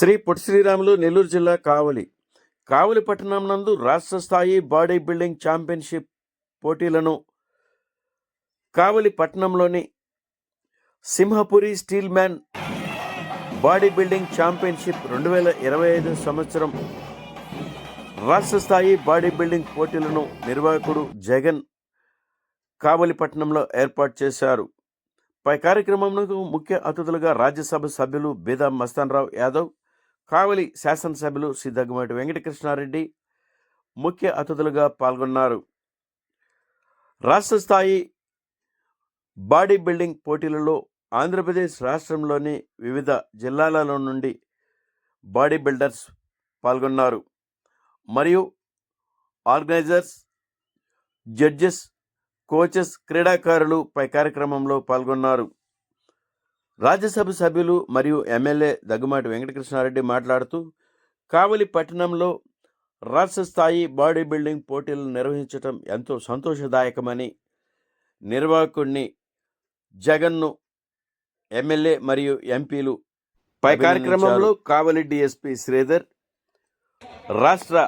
శ్రీ పొట్టి శ్రీరాములు నెల్లూరు జిల్లా కావలి. కావలి పట్టణం నందు రాష్ట్ర స్థాయి బాడీ బిల్డింగ్ ఛాంపియన్షిప్ పోటీలను కావలి పట్టణంలోని Simhapuri steel man body building championship రెండు వేల ఇరవై ఐదు సంవత్సరం రాష్ట్ర స్థాయి బాడీ బిల్డింగ్ పోటీలను నిర్వాహకుడు జగన్ కావలి పట్టణంలో ఏర్పాటు చేశారు. పై కార్యక్రమంలో ముఖ్య అతిథులుగా రాజ్యసభ సభ్యులు బీదా మస్తాన్ రావు యాదవ్ కావలి శాసనసభ్యులు శ్రీ దగ్గుమాటి వెంకటకృష్ణారెడ్డి ముఖ్య అతిథులుగా పాల్గొన్నారు. రాష్ట్ర స్థాయి బాడీ బిల్డింగ్ పోటీలలో ఆంధ్రప్రదేశ్ రాష్ట్రంలోని వివిధ జిల్లాలలో నుండి బాడీ బిల్డర్స్ పాల్గొన్నారు. మరియు ఆర్గనైజర్స్ జడ్జెస్ కోచెస్ క్రీడాకారులు పై కార్యక్రమంలో పాల్గొన్నారు. రాజ్యసభ సభ్యులు మరియు ఎమ్మెల్యే దగ్గుమాటి వెంకటకృష్ణారెడ్డి మాట్లాడుతూ కావలి పట్టణంలో రాష్ట్ర స్థాయి బాడీ బిల్డింగ్ పోటీలు నిర్వహించడం ఎంతో సంతోషదాయకమని నిర్వాహకుడిని జగన్ను ఎమ్మెల్యే మరియు ఎంపీలు పై కార్యక్రమంలో కావలి డిఎస్పి శ్రీధర్ రాష్ట్ర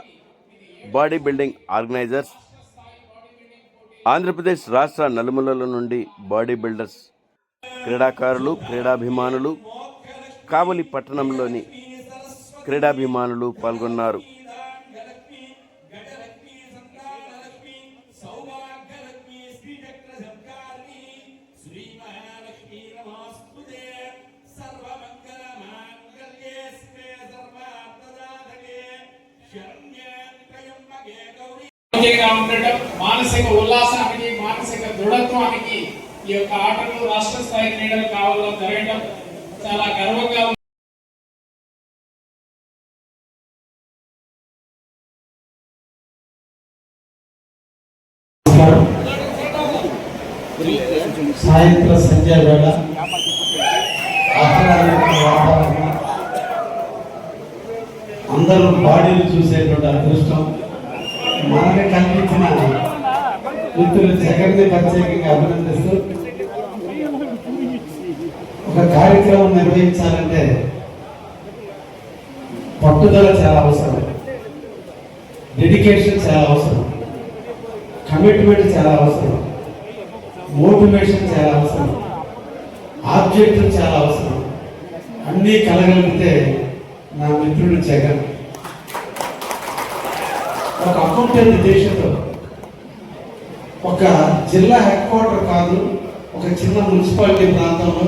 బాడీ బిల్డింగ్ ఆర్గనైజర్స్ ఆంధ్రప్రదేశ్ రాష్ట్ర నలుమూలల నుండి బాడీ బిల్డర్స్ క్రీడాకారులు క్రీడాభిమానులు కావలి పట్టణంలోని క్రీడాభిమానులు పాల్గొన్నారు. మానసిక ఉల్లాసానికి మానసిక దృఢత్వానికి ఈ యొక్క ఆటలు రాష్ట్ర స్థాయి క్రీడలు కావాలో జరగడం చాలా గర్వంగా సాయంత్ర సాయంత్రం సంధ్య వేళ అందరూ బాడీలు చూసేటువంటి అదృష్టం. మనకి కల్పించిన మిత్రులు జగన్ని ప్రత్యేకంగా అభినందిస్తూ ఒక కార్యక్రమం నిర్వహించాలంటే పట్టుదల చాలా అవసరం. డెడికేషన్ చాలా అవసరం. కమిట్మెంట్ చాలా అవసరం. మోటివేషన్ చాలా అవసరం. ఆబ్జెక్టివ్ చాలా అవసరం. అన్నీ కలగలిగితే నా మిత్రుడు జగన్. ఒక అకౌంటెంట్ దేశంలో ఒక జిల్లా హెడ్ క్వార్టర్ కాదు ఒక చిన్న మున్సిపాలిటీ ప్రాంతంలో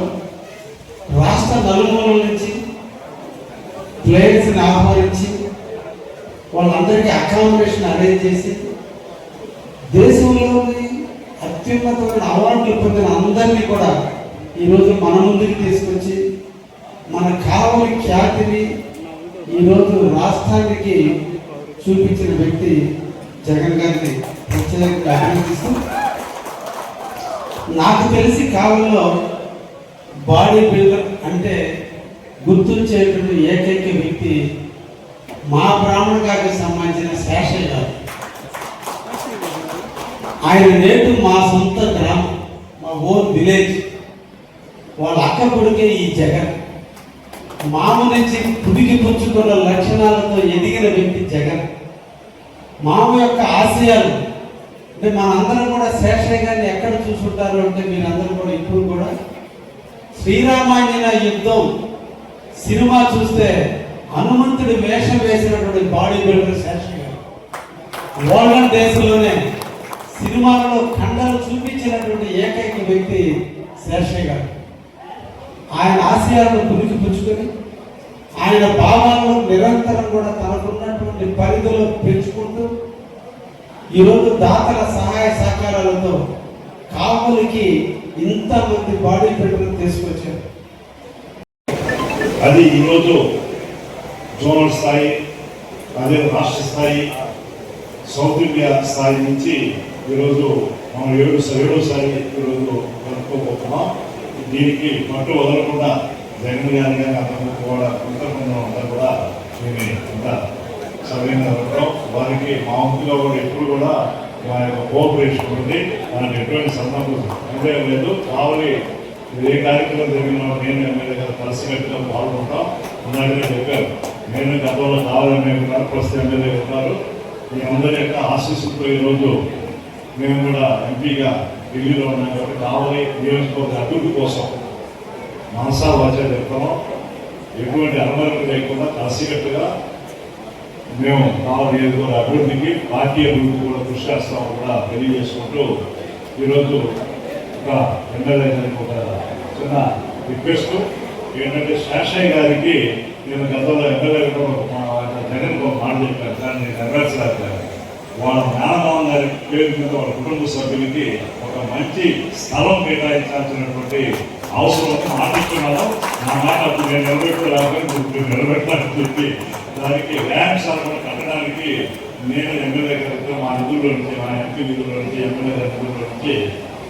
రాష్ట్ర నలుమూలల నుంచి ప్లేయర్స్ని ఆహ్వానించి వాళ్ళందరికీ అకామిడేషన్ అరేంజ్ చేసి దేశంలోని అత్యున్నతమైన అవార్డులు పొందిన అందరినీ కూడా ఈరోజు మన ముందుకు తీసుకొచ్చి మన కావలి ఖ్యాతిని ఈరోజు రాష్ట్రానికి చూపించిన వ్యక్తి జగన్ గారిని. ప్రత్యేకంగా అభినందిస్తూ నాకు తెలిసి కాలంలో బాడీ బిల్డర్ అంటే గుర్తించేటువంటి ఏకైక వ్యక్తి మా బ్రాహ్మణ గారికి సంబంధించిన శేషయ్య గారు. ఆయన నేటు మా సొంత గ్రామం మా ఓన్ విలేజ్. వాళ్ళ అక్క కొడుకే ఈ జగన్. మామ నుంచి పుడికి పుచ్చుకున్న లక్షణాలతో ఎదిగిన వ్యక్తి జగన్. మామ యొక్క ఆశయాలు అంటే మనందరం కూడా శేషయ్య గారిని ఎక్కడ చూసుంటారు అంటే మీరందరూ కూడా ఇప్పుడు కూడా శ్రీరామాయణ యుద్ధం సినిమా చూస్తే హనుమంతుడి వేషం వేసినటువంటి బాడీ బిల్డర్ శేషయ్య గారు వరల్డ్ దేశంలోనే సినిమాలలో ఖండలు చూపించినటువంటి ఏకైక వ్యక్తి శేషయ్య గారు. ఆయన ఆశయాలను పురికి పుచ్చుకొని ఆయన భావాలను నిరంతరం కూడా తనకున్నటువంటి పరిధిలో పెంచుకుంటూ ఈరోజు దాతల సహాయ సహకారాలతో కావలికి ఇంతమంది బాడీ పెట్టుకుని తీసుకొచ్చారు. అది ఈరోజు జోనల్ స్థాయి అదే రాష్ట్ర స్థాయి సౌత్ ఇండియా స్థాయి నుంచి ఈరోజు మనం ఏడు ఏడోసారి ఈరోజు జరుపుకోబోతున్నాం. దీనికి పట్టు వదలకుండా జగన్ గారి గారు అందరూ కూడా కృతజ్ఞతలు అందరూ కూడా మేము అంతా సరైన ఉండడం వారికి మా వంతులో కూడా ఎప్పుడు కూడా మా యొక్క కోఆపరేషన్ ఉంది. మనకు ఎటువంటి సందర్భం సందేహం లేదు. కావాలి ఏ కార్యక్రమం జరిగినా నేను ఎమ్మెల్యే గారు కలిసికట్టుగా పాల్గొంటాం. ఉన్నాడని చెప్పారు. నేను గతంలో కావాలని ఉన్నారు ప్రస్తుతం ఎమ్మెల్యే ఉన్నారు. మీ అందరి యొక్క ఆశీస్సుతో ఈరోజు మేము కూడా ఎంపీగా ఢిల్లీలో ఉన్నాం కాబట్టి కావాలి నియోజకవర్గ అభివృద్ధి కోసం మనసా వాచ చెప్తాము ఎటువంటి అనుమతి లేకుండా కలిసికట్టుగా మేము కావాలి నియోజకవర్గ అభివృద్ధికి పార్టీ అభివృద్ధి కూడా కృషి చేస్తామని కూడా తెలియజేసుకుంటూ ఈరోజు ఒక ఎమ్మెల్యే గారికి ఒక చిన్న రిక్వెస్ట్ ఏంటంటే శాషయ్య గారికి నేను గతంలో ఎమ్మెల్యే కూడా జగన్ ఒక మాట చెప్పాను కానీ నేను నెరవేర్చలేకపోయాను వాళ్ళ మేనమామ గారి పేరు మీద వాళ్ళ కుటుంబ సభ్యులకి ఒక మంచి స్థలం కేటాయించాల్సినటువంటి అవసరం ఉంది మాటిస్తున్నాను నా మాట అప్పుడు నేను నిలబెట్టలేకపోతే నిలబెట్టాలని చెప్పి దానికి ర్యాంక్ సర్వర్ కట్టడానికి నేను ఎమ్మెల్యే గారితో మా నిధుల్లో నుంచి మా ఎంపీ నిధుల్లో నుంచి ఎమ్మెల్యే గారి నిధుల్లో నుంచి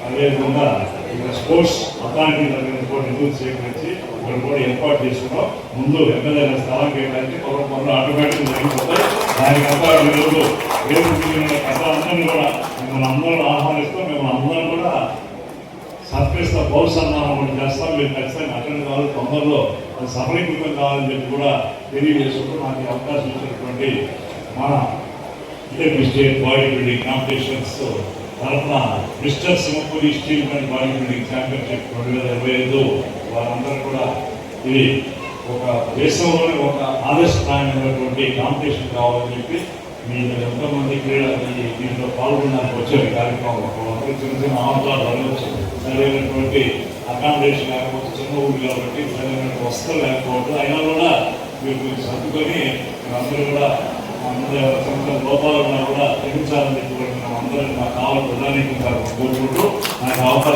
అదేవిధంగా ఇక్కడ స్పోర్ట్స్ అథారిటీ దగ్గర కూడా నిధులు సేకరించి ఇక్కడ కూడా ఏర్పాటు చేసుకున్నాం. ముందు ఎమ్మెల్యే స్థలం కేటాయించి పౌర పనులు ఆటోమేటిక్గా జరిగిపోతాయి దానికి అంతా ఈరోజు రేపు మిగిలిన కథలందరినీ కూడా మిమ్మల్ని అందరూ ఆహ్వానిస్తూ సత్కరిస్తా పౌర సన్మానం కూడా చేస్తాం. మీరు ఖచ్చితంగా అటెండ్ కావాలి. తొందరలో అది సఫలీకృతం కావాలని చెప్పి కూడా తెలియజేసుకుంటూ నాకు అవకాశం ఇచ్చినటువంటి మన AP state body building competitions తరఫున mister Simhapuri steel and body building championship రెండు వేల ఇరవై ఐదు వారందరూ కూడా ఇది ఒక దేశంలోనే ఒక ఆదర్శప్రాయమైనటువంటి కాంపిటీషన్ కావాలని చెప్పి మీరు ఎంతమంది క్రీడలు దీంట్లో పాల్గొనడానికి వచ్చారు కార్యక్రమంలో. వాళ్ళందరూ చిన్న చిన్న ఆహ్లాదాలు అడగచ్చు సరైనటువంటి అకామిడేషన్ లేకపోతే చిన్న ఊరు కాబట్టి సరైనటువంటి వస్తువులు లేకపోవడం అయినా కూడా మీరు కొంచెం సర్దుకొని అందరూ కూడా అందరూ కొంత లోపాలు ఉన్నా కూడా తెగించాలని చెప్పి కూడా మా కావాలి ప్రధాని కోరుకుంటూ నాకు అవకాశం